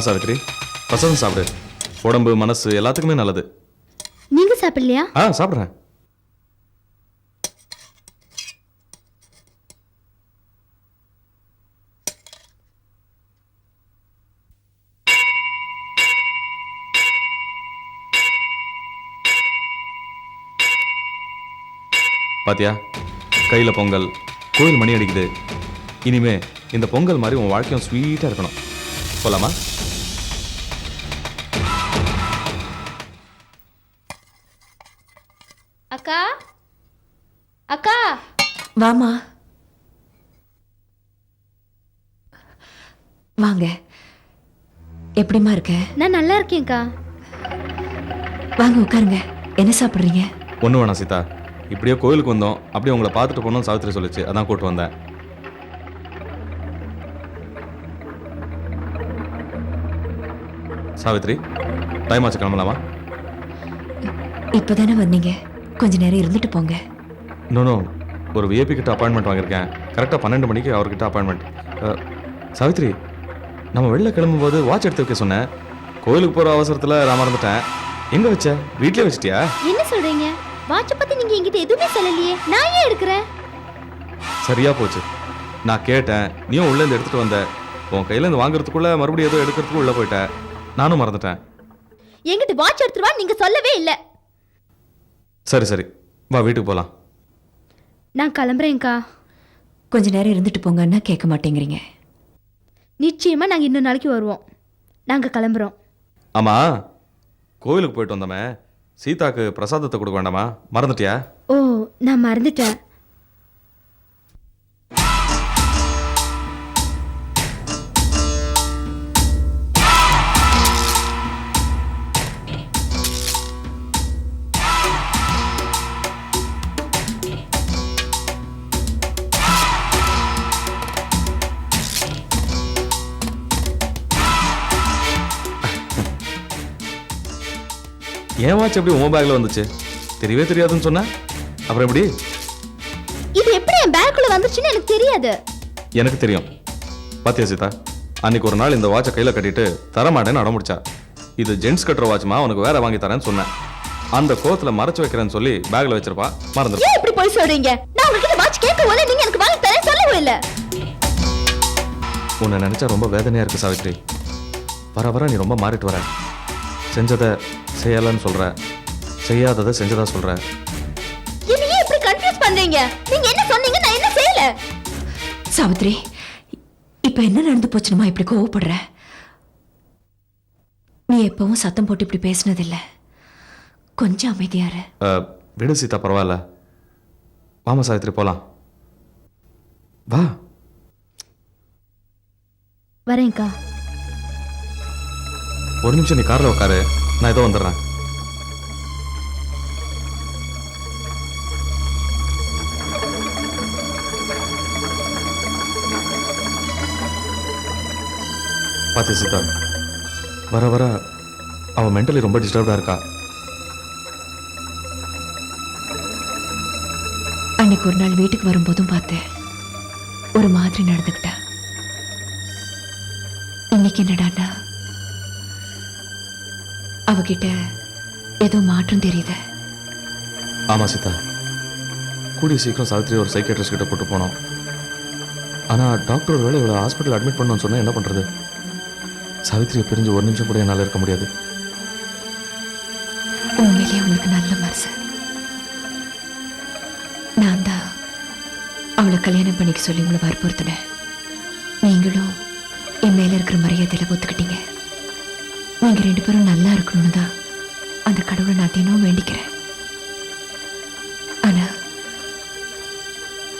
சாவித்ரி. பசங்க சாப்பிடு. உடம்பு மனசு எல்லாத்துக்குமே நல்லது. நீங்க சாப்பிடலையா? ஆ சாப்பிட்றேன். பாத்தியா? கையில் பொங்கல். கோயில் மணி அடிக்குது. இனிமே இந்த பொங்கல் மாதிரி உன் வாழ்க்கையும் ஸ்வீட்டாக இருக்கணும். போலாமா? அக்கா? அக்கா? வாமா. வாங்க. எப்படிம்மா இருக்க? நான் நல்லா இருக்கேன்க்கா வாங்க உட்காருங்க. என்ன சாப்பிட்றீங்க? ஒன்று வேணாம் சீதா. இப்படியே கோயிலுக்கு வந்தோம். அப்படியே உங்களை பார்த்துட்டு போகணும்னு சாவித்திரி சொல்லுச்சு. அதான் கூட்டு வந்தேன். சாவித்ரி டைம் ஆச்சு கிளம்பலாமா? இப்போதானே வந்தீங்க. கொஞ்ச நேரம் இருந்துட்டு போங்க. இன்னொன்னும் ஒரு விஐபி கிட்ட அப்பாயின்மெண்ட் வாங்கியிருக்கேன். கரெக்டாக பன்னெண்டு மணிக்கு அவர்கிட்ட அப்பாயின்மெண்ட் சாவித்ரி நம்ம வெளில கிளம்பும்போது வாட்ச் எடுத்து வைக்க சொன்னேன். கோயிலுக்கு போகிற அவசரத்தில் நான் மறந்துட்டேன். எங்கே வச்ச? வீட்டிலே வச்சிட்டியா? என்ன சொல்றீங்க? வாட்ச பத்தி நீங்க என்கிட்ட எதுவுமே சொல்லலையே. நான் ஏன் எடுக்கிறேன்? சரியா போச்சு. நான் கேட்டேன். நீயும் உள்ளேருந்து எடுத்துட்டு வந்த. உன் கையிலேருந்து வாங்குறதுக்குள்ள மறுபடியும் ஏதோ எடுக்கிறதுக்கு உள்ள போயிட்ட. நானும் மறந்துட்டேன். என்கிட்ட வாட்ச் எடுத்துருவா நீங்க சொல்லவே இல்ல. சரி சரி. வா வீட்டுக்கு போகலாம் நான் கிளம்புறேன்க்கா. கொஞ்ச நேரம் இருந்துட்டு போங்கன்னா கேட்க மாட்டேங்கிறீங்க. நிச்சயமா நாங்க இன்னொரு நாளைக்கு வருவோம். நாங்க கிளம்புறோம். ஆமா கோயிலுக்கு போயிட்டு வந்தோமே. சீதாக்கு பிரசாதத்தை கொடுக்க வேண்டாமா? மறந்துட்டியா? ஓ நான் மறந்துட்டேன். ஏன் வாட்ச் எப்படி உன் பேக்ல வந்துச்சு? தெரியவே தெரியாதுன்னு சொன்ன. அப்புறம் எப்படி? இது எப்படி என் பேக்குள்ள வந்துச்சுன்னு எனக்கு தெரியாது. எனக்கு தெரியும். பாத்தியா சீதா? அன்னைக்கு ஒரு நாள் இந்த வாட்சை கையில் கட்டிட்டு தரமாட்டேன்னு அடமுடிச்சா இது ஜென்ஸ் கட்டுற வாட்ச்மா உனக்கு வேற வாங்கி தரேன்னு சொன்னேன் அந்த கோத்துல மறைச்சு வைக்கிறேன்னு சொல்லி பேக்ல வச்சிருப்பா. மறந்துரு. ஏன் இப்படி போய் சொல்றீங்க? நான் உங்ககிட்ட வாட்ச் கேட்க போல நீங்க எனக்கு வாங்கி தரேன் சொல்லவே இல்ல. உன்னை நினைச்சா ரொம்ப வேதனையா இருக்கு சாவித்ரி. வர வர நீ ரொம்ப மாறிட்டு வர. செஞ்சதை செய்யலன்னு சொல்ற. செய்யாததை செஞ்சதா சொல்ற. என்ன ஏன் இப்படி கன்ஃபியூஸ் பண்றீங்க? நீங்க என்ன சொன்னீங்க? நான் என்ன செய்யல? சாவித்ரி இப்போ என்ன நடந்து போச்சுனுமா இப்படி கோவப்படுற? நீ எப்பவும் சத்தம் போட்டு இப்படி பேசினதில்ல. கொஞ்சம் அமைதியாரு விடு சீதா பரவாயில்ல. வாமா சாவித்ரி போலாம். வா. வரேன்க்கா ஒரு நிமிஷம் நீ காரில் உட்காரு நான் ஏதோ வந்துடுறேன். பார்த்து சீதா வர வர அவன் மென்டலி ரொம்ப டிஸ்டர்ப்டாக இருக்கா? அன்னைக்கு ஒரு நாள் வீட்டுக்கு வரும்போதும் பார்த்தேன். ஒரு மாதிரி நடந்துக்கிட்டா. இன்னைக்கு என்னடான்னா அவகிட்ட ஏதோ மாற்றம் தெரியுது. ஆமா சீதா. கூடிய சீக்கிரம் சாவித்ரி ஒரு சைக்கியாட்ரிஸ்ட் கிட்ட கூட்டு போனோம். ஆனால் டாக்டர் ஒரு வேளை இவ்வளோ ஹாஸ்பிட்டல் அட்மிட் பண்ணணும்னு சொன்னால் என்ன பண்ணுறது சாவித்திரியை பிரிஞ்சு ஒரு நிமிஷம் கூட என்னால் இருக்க முடியாது. உண்மையிலேயே உங்களுக்கு நல்ல மனசு. நான் தான் அவளை கல்யாணம் பண்ணிக்க சொல்லி உங்களை வற்புறுத்தினேன். நீங்களும் என் மேல இருக்கிற மரியாதையில ஒத்துக்கிட்டீங்க. நீங்கள் ரெண்டு பேரும் நல்லா இருக்கணும்னு தான் அந்த கடவுளை நான் தினமும் வேண்டிக்கிறேன். ஆனா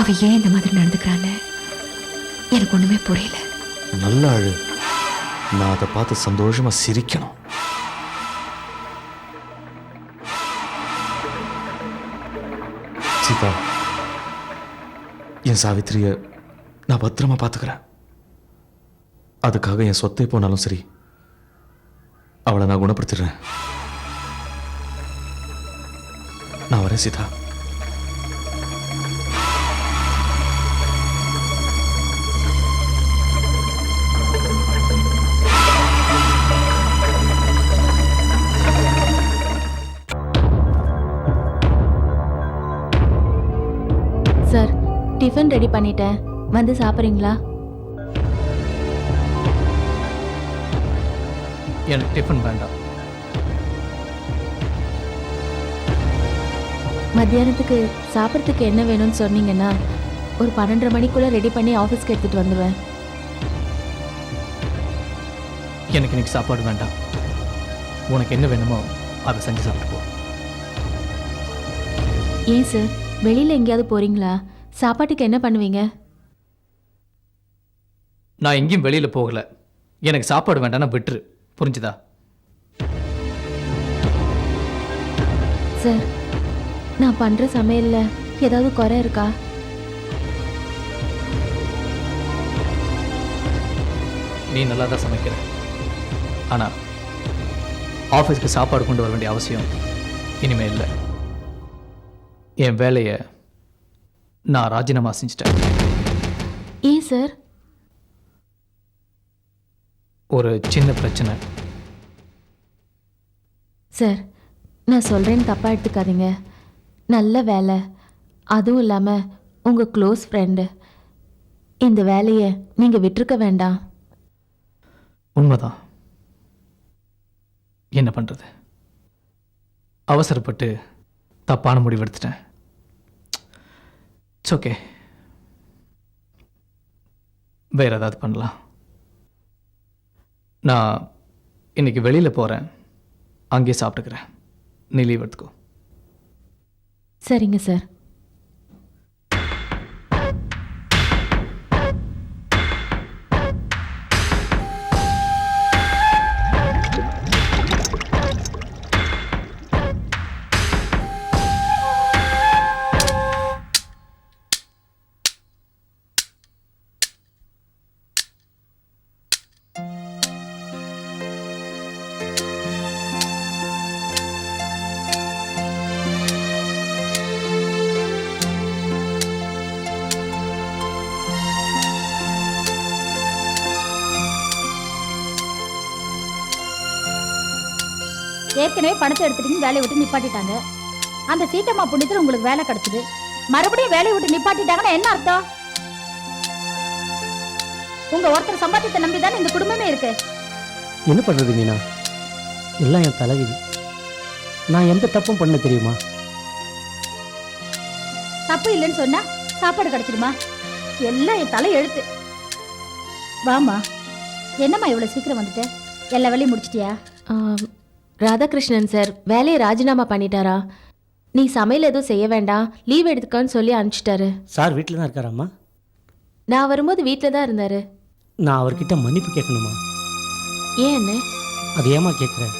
அவ ஏன் இந்த மாதிரி நடந்துக்கிறான்னு எனக்கு ஒண்ணுமே புரியல. நல்ல அழு நான் அதை பார்த்து சந்தோஷமா சிரிக்கணும். சீதா என் சாவித்திரியை நான் பத்திரமா பார்த்துக்கிறேன். அதுக்காக என் சொத்தை போனாலும் சரி அவளை நான் குணப்படுத்திடுறேன். நான் வரேன் சீதா. சார் டிஃபன் ரெடி பண்ணிட்டேன். வந்து சாப்பிட்றீங்களா? எனக்கு டிஃபன் வேண்டாம் மத்தியானத்துக்கு சாப்பிட்றதுக்கு என்ன வேணும்னு சொன்னீங்கன்னா ஒரு பன்னெண்டரை மணிக்குள்ளே ரெடி பண்ணி ஆஃபீஸ்க்கு எடுத்துகிட்டு வந்துடுவேன் எனக்கு இன்னைக்கு சாப்பாடு வேண்டாம். உனக்கு என்ன வேணுமோ அதை செஞ்சு சாப்பிட்டு போ. ஏன் சார் வெளியில் எங்கேயாவது போகிறீங்களா சாப்பாட்டுக்கு என்ன பண்ணுவீங்க? நான் எங்கேயும் வெளியில் போகல. எனக்கு சாப்பாடு வேண்டாம்னா விட்டுரு. புரிஞ்சுதா? சார் நான் பண்ணுற சமையலில் ஏதாவது குறை இருக்கா? நீ நல்லா தான் சமைக்கிற? ஆனால் ஆஃபீஸ்க்கு சாப்பாடு கொண்டு வர வேண்டிய அவசியம் இனிமே இல்லை என் வேலையை நான் ராஜினாமா செஞ்சிட்டேன். ஏன் சார்? ஒரு சின்ன பிரச்சனை. சார் நான் சொல்கிறேன்னு தப்பாக எடுத்துக்காதீங்க. நல்ல வேலை. அதுவும் இல்லாமல் உங்கள் க்ளோஸ் ஃப்ரெண்டு இந்த வேலையை நீங்கள் விட்டிருக்க வேண்டாம். உண்மைதான். என்ன பண்ணுறது அவசரப்பட்டு தப்பான முடிவு எடுத்துட்டேன். இட்ஸ் ஓகே வேற ஏதாவது பண்ணலாம். நான் இன்னைக்கு வெளியில் போகிறேன் அங்கேயே சாப்பிட்டுக்கிறேன். நீ லீவ் எடுத்துக்கோ. சரிங்க சார் ஏற்கனவே பணத்தை எடுத்துட்டு வேலையை விட்டு நிப்பாட்டிட்டாங்க. அந்த சீத்தம்மா புண்ணியத்துல உங்களுக்கு வேலை கிடைச்சது. மறுபடியும் வேலையை விட்டு நிப்பாட்டிட்டாங்கன்னா என்ன அர்த்தம்? உங்க ஒருத்தர் சம்பாத்தியத்தை நம்பி தானே இந்த குடும்பமே இருக்கு. என்ன பண்ணுறது மீனா? எல்லாம் என் தலைவிதி. நான் எந்த தப்பும் பண்ண தெரியுமா? தப்பு இல்லைன்னு சொன்னா சாப்பாடு கிடைச்சிடுமா? எல்லாம் என் தலை எழுத்து. வாமா என்னம்மா இவ்வளவு சீக்கிரம் வந்துட்ட? எல்லா வேலையும் முடிச்சிட்டியா? ராதாகிருஷ்ணன் சார் வேலையை ராஜினாமா பண்ணிட்டாரா? நீ சமையல் எதுவும் செய்ய வேண்டாம் லீவ் எடுத்துக்கன்னு சொல்லி அனுப்பிச்சிட்டாரு. சார் வீட்டில் தான் இருக்காராம்மா? நான் வரும்போது வீட்டில் தான் இருந்தாரு. நான் அவர்கிட்ட மன்னிப்பு கேட்கணுமா? ஏன் என்ன? அது ஏமா கேட்குறேன்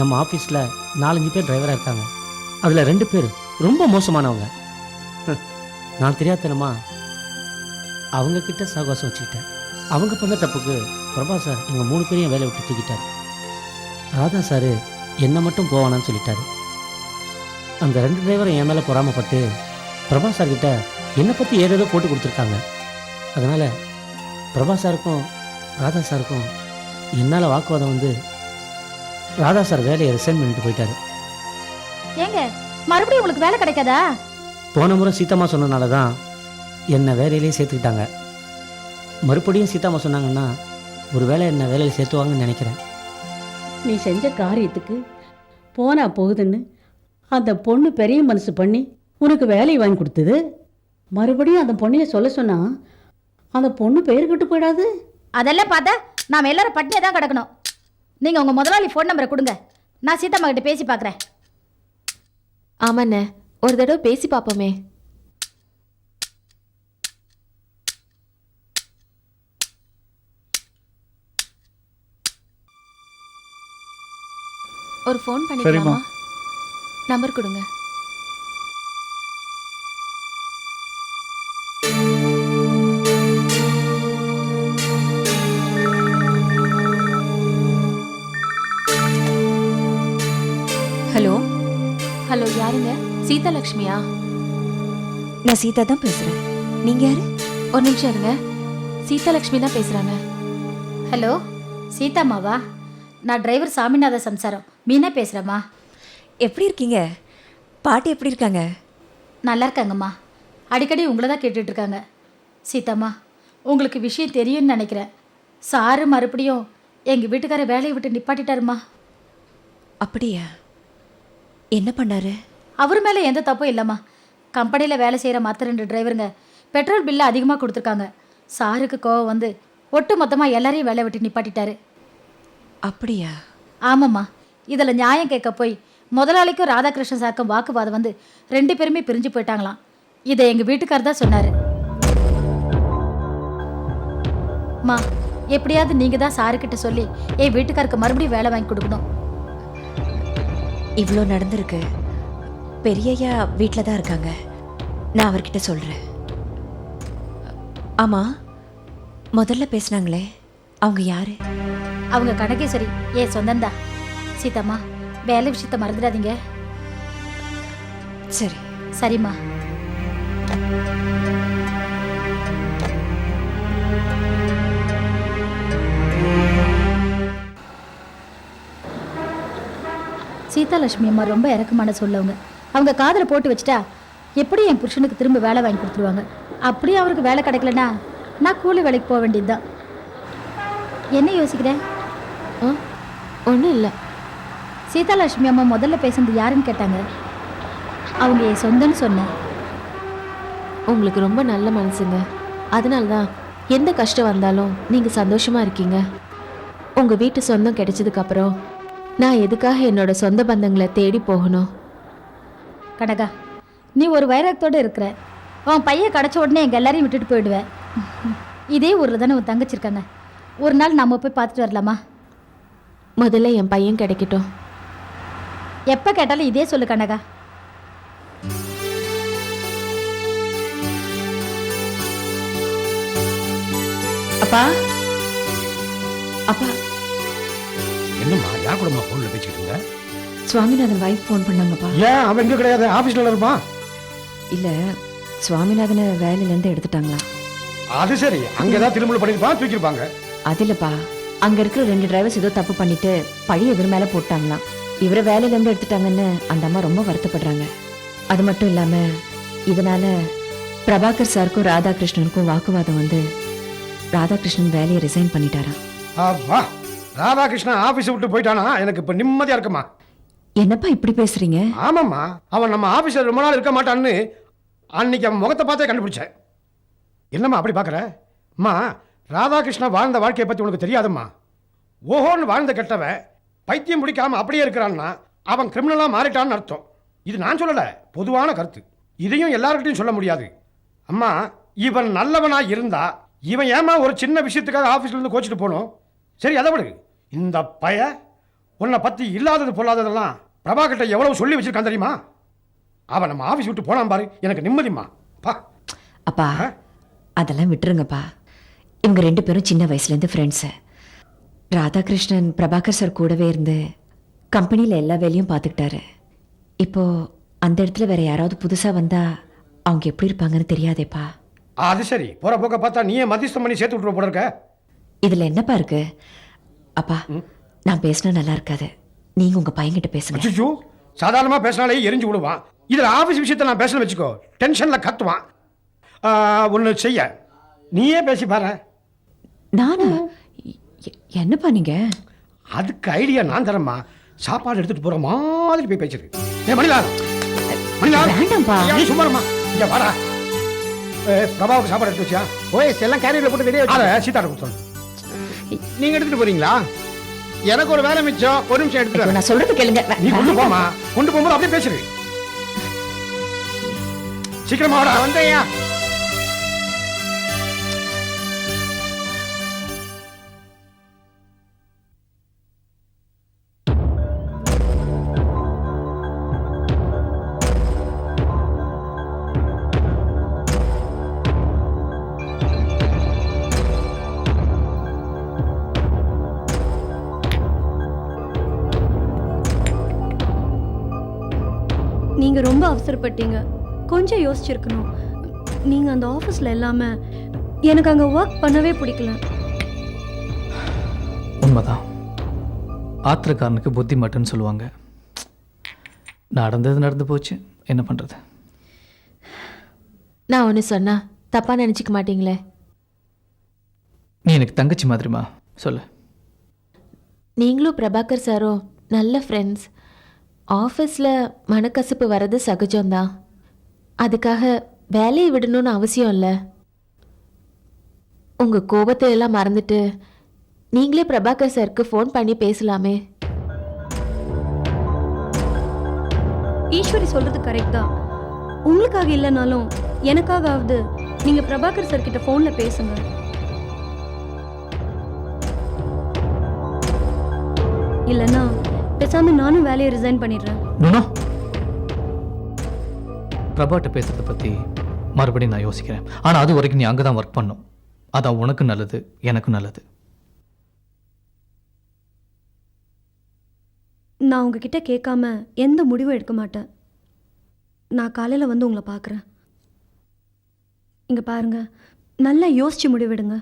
நம்ம ஆஃபீஸில் நாலஞ்சு பேர் டிரைவராக இருக்காங்க. அதில் ரெண்டு பேர் ரொம்ப மோசமானவங்க. நான் தெரியாதனமா? அவங்க கிட்ட சகவாசம் வச்சுக்கிட்டேன். அவங்க பண்ண தப்புக்கு பிரபா சார் எங்கள் மூணு பேரையும் வேலையை விட்டு தூக்கிட்டார். ராதா சார் என்னை மட்டும் போவானான்னு சொல்லிட்டாரு. அந்த ரெண்டு டிரைவரும் என் மேலே பொறாமப்பட்டு பிரபா சார் கிட்ட என்னை பற்றி ஏதேதோ போட்டு கொடுத்துருக்காங்க. அதனால் பிரபா சாருக்கும் ராதா சாருக்கும் என்னால் வாக்குவாதம் வந்து ராதா சார் வேலையை ரிசைன் பண்ணிட்டு போயிட்டாரு. ஏங்க மறுபடியும் உங்களுக்கு வேலை கிடைக்காதா? போன முறை சீத்தம்மா சொன்னனால தான் என்னை வேலையிலேயே சேர்த்துக்கிட்டாங்க. மறுபடியும் சீதாம்மா சொன்னாங்கன்னா ஒரு வேளை என்ன வேலையில் சேர்த்துவாங்கன்னு நினைக்கிறேன். நீ செஞ்ச காரியத்துக்கு போனா போகுதுன்னு அந்த பொண்ணு பெரிய மனசு பண்ணி உனக்கு வேலையை வாங்கி கொடுத்தது? மறுபடியும் அந்த பொண்ணைய சொல்ல சொன்னா அந்த பொண்ணு பெயர் கெட்டு போயிடாது? அதெல்லாம் பார்த்தா நாம எல்லாரும் பட்டினியாக தான் கிடக்கணும். நீங்கள் உங்கள் முதலாளி ஃபோன் நம்பரை கொடுங்க. நான் சீதாம்மா கிட்ட பேசி பார்க்குறேன் ஆமாண்ணே ஒரு தடவை பேசி பார்ப்போமே ஒரு ஃபோன் பண்ணிக்கலாமா? நம்பர் கொடுங்க. ஹலோ ஹலோ யாருங்க? சீதாலக்ஷ்மியா? நான் சீதா தான் பேசுறேன். நீங்க யாரு? ஒரு நிமிஷம் இருங்க. சீதாலக்ஷ்மி தான் பேசுறாங்க. ஹலோ சீதாம்மாவா? நான் டிரைவர் சாமிநாத சம்சாரம். மீனா பேசுகிறேம்மா எப்படி இருக்கீங்க? பாட்டி எப்படி இருக்காங்க? நல்லா இருக்காங்கம்மா. அடிக்கடி உங்களை தான் கேட்டுட்டு இருக்காங்க. சீதாம்மா உங்களுக்கு விஷயம் தெரியும்னு நினைக்கிறேன். சாரு மறுபடியும் எங்கள் வீட்டுக்கார வேலையை விட்டு நிப்பாட்டிட்டாருமா அப்படியா? என்ன பண்ணாரு? அவர் மேலே எந்த தப்பும் இல்லைம்மா. கம்பெனியில் வேலை செய்கிற மற்ற ரெண்டு டிரைவருங்க பெட்ரோல் பில்லை அதிகமாக கொடுத்துருக்காங்க. சாருக்கு கோவம் வந்து ஒட்டு மொத்தமாக எல்லாரையும் வேலை விட்டு நிப்பாட்டிட்டாரு. அப்படியா? ஆமாம்மா. இதில் நியாயம் கேட்க போய் முதலாளிக்கும் ராதாகிருஷ்ணன் சாருக்கும் வாக்குவாதம் வந்து ரெண்டு பேருமே பிரிஞ்சு போயிட்டாங்களாம். இதை எங்கள் வீட்டுக்கார் தான் சொன்னார். மா எப்படியாவது நீங்கள் தான் சாருக்கிட்ட சொல்லி என் வீட்டுக்காருக்கு மறுபடியும் வேலை வாங்கி கொடுக்கணும். இவ்வளோ நடந்திருக்கு. பெரியய்யா வீட்டில் தான் இருக்காங்க. நான் அவர்கிட்ட சொல்கிறேன் ஆமாம் முதல்ல பேசுனாங்களே அவங்க யாரு? அவங்க கணக்கேஸ்வரி ஏன் சொந்தந்தா சீதாம்மா வேலை விஷயத்த மறந்துடாதீங்க. சரி. சரிம்மா. சீதாலட்சுமி அம்மா ரொம்ப இறக்கமான சொல்லவங்க. அவங்க காதில் போட்டு வச்சுட்டா எப்படி என் புருஷனுக்கு திரும்ப வேலை வாங்கி கொடுத்துருவாங்க. அப்படியே அவருக்கு வேலை கிடைக்கலனா நான் கூலி வேலைக்கு போக வேண்டியதுதான். என்ன யோசிக்கிறேன்? ஒன்றும் இல்லை. சீதாலட்சுமி அம்மா முதல்ல பேசுனது யாருன்னு கேட்டாங்க. அவங்க என் சொந்தம்னு சொன்னேன். உங்களுக்கு ரொம்ப நல்ல மனசுங்க. அதனால தான் எந்த கஷ்டம் வந்தாலும் நீங்கள் சந்தோஷமாக இருக்கீங்க. உங்கள் வீட்டு சொந்தம் கிடைச்சதுக்கப்புறம் நான் எதுக்காக என்னோட சொந்த பந்தங்களை தேடி போகணும்? கனகா நீ ஒரு வைரத்தோடு இருக்கிற. உன் பையன் கிடச்ச உடனே எங்கள் எல்லாரையும் விட்டுட்டு போயிடுவேன் இதே ஊரில் தானே உன் தங்கச்சி இருக்காங்க. ஒரு நாள் நம்ம போய் பார்த்துட்டு வரலாமா? முதல்ல என் பையன் கிடைக்கட்டும். எப்போ கேட்டாலும் இதே சொல்லு கனகா அப்பா. அப்பா. என்னம்மா யார் கூடமா ஃபோன்ல பேசிக்கிட்டு இருந்த? சுவாமிநாதன் வைஃப் ஃபோன் பண்ணாங்கப்பா. ஏன் அவன் எங்க கிடையாது? ஆபீஸ்ல இருப்பான்? இல்லை சுவாமிநாதனை வேலையிலேருந்து எடுத்துட்டாங்களா? அது சரி அங்க ஏதாவது திரும்ப பண்ணிருப்பான் தூக்கிருப்பாங்க அது இல்லப்பா. அங்க இருக்கிற ரெண்டு டிரைவர்ஸ் ஏதோ தப்பு பண்ணிட்டு பழைய இவர் மேல போட்டாங்களாம். இவரை வேலையில இருந்து எடுத்துட்டாங்கன்னு அந்த அம்மா ரொம்ப வருத்தப்படுறாங்க. அது மட்டும் இல்லாம இதனால பிரபாகர் சாருக்கும் ராதாகிருஷ்ணனுக்கும் வாக்குவாதம் வந்து ராதாகிருஷ்ணன் வேலையை ரிசைன் பண்ணிட்டாராம். ஆமா ராதாகிருஷ்ணன் ஆபீஸ் விட்டு போயிட்டானா? எனக்கு இப்ப நிம்மதியா இருக்குமா? என்னப்பா இப்படி பேசுறீங்க? ஆமாம்மா அவன் நம்ம ஆபீஸ்ல ரொம்ப நாள் இருக்க மாட்டான்னு அன்னைக்கு அவன் முகத்தை பார்த்தே கண்டுபிடிச்சேன். என்னம்மா அப்படி பார்க்குற அம்மா ராதாகிருஷ்ணன் வாழ்ந்த வாழ்க்கையை பற்றி உனக்கு தெரியாதம்மா. ஓஹோன்னு வாழ்ந்த கெட்டவன் பைத்தியம் பிடிக்காம அப்படியே இருக்கிறான்னா அவன் கிரிமினலாக மாறிட்டான்னு அர்த்தம். இது நான் சொல்லலை பொதுவான கருத்து. இதையும் எல்லார்கிட்டையும் சொல்ல முடியாது. அம்மா இவன் நல்லவனா இருந்தா இவன் ஏமா ஒரு சின்ன விஷயத்துக்காக ஆஃபீஸ்ல இருந்து கோச்சிட்டு போகணும் சரி அதை விடு. இந்த பய உன்னை பற்றி இல்லாதது பொல்லாததெல்லாம் பிரபாகிட்ட எவ்வளவு சொல்லி வச்சிருக்கான் தெரியுமா? அவன் நம்ம ஆஃபீஸ் விட்டு போனான் பாரு எனக்கு நிம்மதிம்மா. பா. அப்பா அதெல்லாம் விட்டுருங்கப்பா. இவங்க ரெண்டு பேரும் சின்ன வயசுலேருந்து ஃப்ரெண்ட்ஸு ராதாகிருஷ்ணன் பிரபாகர் சார் கூடவே இருந்து கம்பெனியில் எல்லா வேலையும் பார்த்துக்கிட்டாரு இப்போ அந்த இடத்துல வேற யாராவது புதுசாக வந்தா அவங்க எப்படி இருப்பாங்கன்னு தெரியாதேப்பா. அது சரி. போற போக்க பார்த்தா நீயே மத்தியஸ்தம் பண்ணி சேர்த்து விட்டுற போல இருக்க. இதில் என்னப்பா இருக்கு? அப்பா நான் பேசினா நல்லா இருக்காது. நீங்கள் உங்கள் பையன்கிட்ட பேசுங்க. அச்சுச்சோ. சாதாரணமா பேசினாலே எரிஞ்சு விடுவான் இதுல ஆபீஸ் விஷயத்தை நான் பேசணும் வச்சுக்கோ. டென்ஷன்ல கத்துவான். ஒன்று செய்ய. நீயே பேசி பாரு. நானா? எ- என்னப்பா நீங்க? அதுக்கு ஐடியா நான் தரேம்மா. சாப்பாடு எடுத்துட்டு போற மாதிரி போய் பேசிரு ஏ மணிலால் மணிலால் வேண்டாம்ப்பா. நீ சும்மாருமா இங்க வாடா. ஏ, பிரபாவுக்கு சாப்பாடு எடுத்து வச்சியா? ஓஎஸ் எல்லாம் கேரியர்ல போட்டு வெளியே அத சீதா கொடுத்தோம் நீங்க எடுத்துட்டு போறீங்களா? எனக்கு ஒரு வேலை மிச்சம். ஒரு நிமிஷம் எடுத்துட்டு. நான் சொல்றது கேளுங்க. நீ கொண்டு போமா கொண்டு போகும்போது அப்படியே பேசுரு சீக்கிரமா வாடா. வந்தையா அவசரப்பட்டீங்க. கொஞ்சம் யோசிச்சிருக்கணும். நீங்க அந்த ஆஃபீஸ்ல இல்லாம எனக்கு அங்க ஒர்க் பண்ணவே பிடிக்கல. உண்மைதான். ஆத்திரக்காரனுக்கு புத்தி மட்டுன்னு சொல்லுவாங்க. நடந்தது நடந்து போச்சு. என்ன பண்ணுறது நான் ஒன்று சொன்னா தப்பாக நினச்சிக்க மாட்டீங்களே? நீ எனக்கு தங்கச்சி மாதிரிமா சொல்லு. நீங்களும் பிரபாகர் சாரும் நல்ல ஃப்ரெண்ட்ஸ் ஆஃபீஸில் மனக்கசப்பு வர்றது சகஜம்தான் அதுக்காக வேலையை விடணும்னு அவசியம் இல்லை. உங்கள் கோபத்தை எல்லாம் மறந்துட்டு நீங்களே பிரபாகர் சாருக்கு ஃபோன் பண்ணி பேசலாமே. ஈஸ்வரி சொல்கிறது கரெக்ட் தான். உங்களுக்காக இல்லைனாலும் எனக்காகவாவது நீங்கள் பிரபாகர் சார் கிட்ட ஃபோனில் பேசுங்க. இல்லைன்னா பேசாம நானும் வேலையை ரிசைன் பண்ணிடுறேன். பிரபாட்ட பேசுறதை பற்றி மறுபடியும் நான் யோசிக்கிறேன். ஆனால் அது வரைக்கும் நீ அங்கே தான் ஒர்க் பண்ணும். அதான் உனக்கு நல்லது எனக்கும் நல்லது. நான் உங்ககிட்ட கேட்காம எந்த முடிவும் எடுக்க மாட்டேன். நான் காலையில் வந்து உங்களை பார்க்குறேன். இங்கே பாருங்க நல்லா யோசிச்சு முடிவெடுங்க.